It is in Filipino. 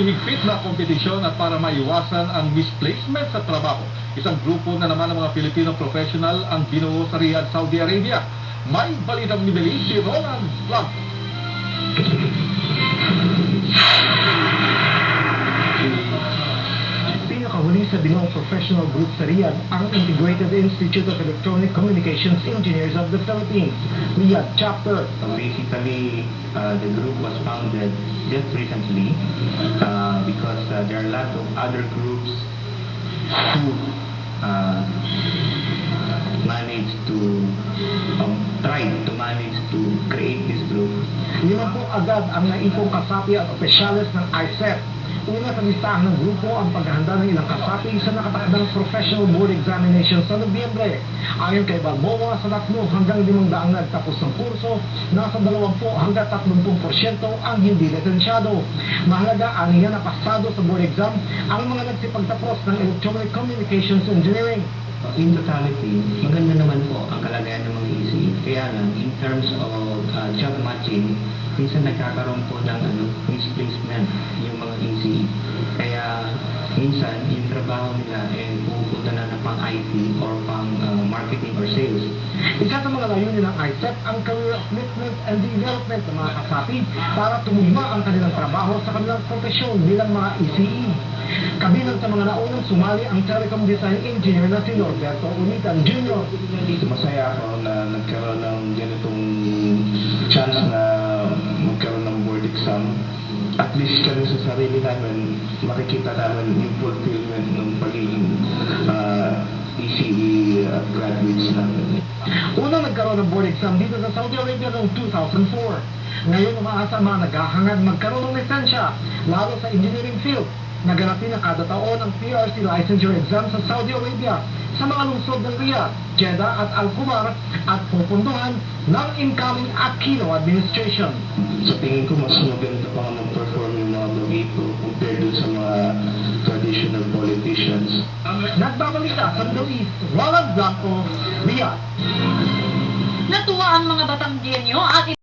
na kompetisyon at para maiwasan ang misplacement sa trabaho. Isang grupo na naman ng mga Filipino professional ang binuo sa Riyadh, Saudi Arabia. May balitang nibili si Roland Blanco. Pinakahuli sa binuong professional group sa Riyadh ang Integrated Institute of Electronic Communications Engineers of the Philippines, Riyadh Chapter. So basically, uh, the group was founded just recently uh, because uh, there are a lot of other groups who uh, managed to um, try to manage to create this group. Lima po agad ang naipong kasapi at opisyales ng ISEP. Una sa listahan ng grupo ang paghahanda ng ilang kasapi sa nakatakdang professional board examination sa Nobyembre. Ayon kay Balboa, sa 3 hanggang 500 nagtapos ng kurso, nasa 20 hanggang 30% ang hindi lisensyado. Mahalaga ang iyan na pasado sa board exam ang mga nagsipagtapos ng Electronic Communications Engineering. In totality, maganda naman po ang kalagayan ng mga ECE. Kaya lang, in terms of uh, job matching, minsan nagkakaroon po ng ano, IT or pang uh, marketing or sales. Isa sa mga layunin ng ISEP ang career upliftment and development ng mga kasapi para tumugma ang kanilang trabaho sa kanilang profesyon bilang mga ECE. Kabilang sa mga naunang sumali ang telecom design engineer na si Norberto Unitan Jr. masaya ako na nagkaroon ng ganitong chance na magkaroon ng board exam. At least kami sa sarili namin, makikita namin yung fulfillment ng pagiging uh, ECE at graduates namin. Unang nagkaroon ng board exam dito sa Saudi Arabia noong 2004. Ngayon umaasa ang mga naghahangad magkaroon ng lisensya, lalo sa engineering field. Naganapin na kada taon ang PRC licensure exam sa Saudi Arabia sa mga lungsod ng Riyadh, Jeddah at Al-Khumar at pupunduhan ng incoming Aquino administration. Sa tingin ko, mas maganda pa nga mag-perform yung mga bagito compared sa mga traditional politicians. Nagbabalita sa Middle East, Roland Blanco, Riyadh. Natuwa ang mga Batanggenyo at